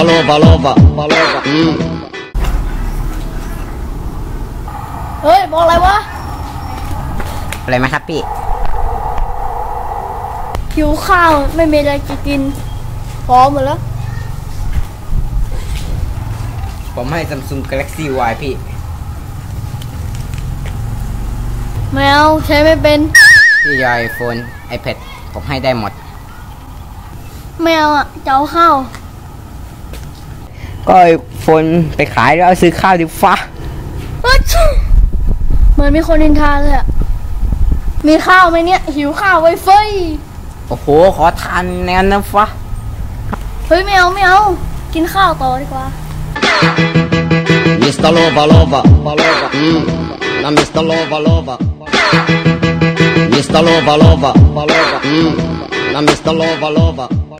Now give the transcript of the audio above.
Mr. Lover Lover Lover อืมเฮ้ยบอกอะไรวะอะไรไหมครับพี่หิวข้าวไม่มีอะไรจะกินพร้อมหมดแล้ว ผมให้ Samsung Galaxy Y พี่ แมวใช้ไม่เป็น พี่ยอยโฟน iPad ผมให้ได้หมด แมวอะจะเอาข้าว ก็โฟนไปขายแล้วเอาซื้อข้าวดิฟ้าอ๊ะชิเหมือนมีคนนินทาเลยอะมีข้าวไหมเนี่ย หิวข้าวไว้เฟยโอ้โห ขอทานแนวนะฟ้าเฮ้ยไม่เอาไม่เอา กินข้าวต่อดีกว่า Mr. Lover Lover Lover อืมนะ Mr. Lover Lover Mr. Lover Lover Lover อืมนะ Mr. Lover Lover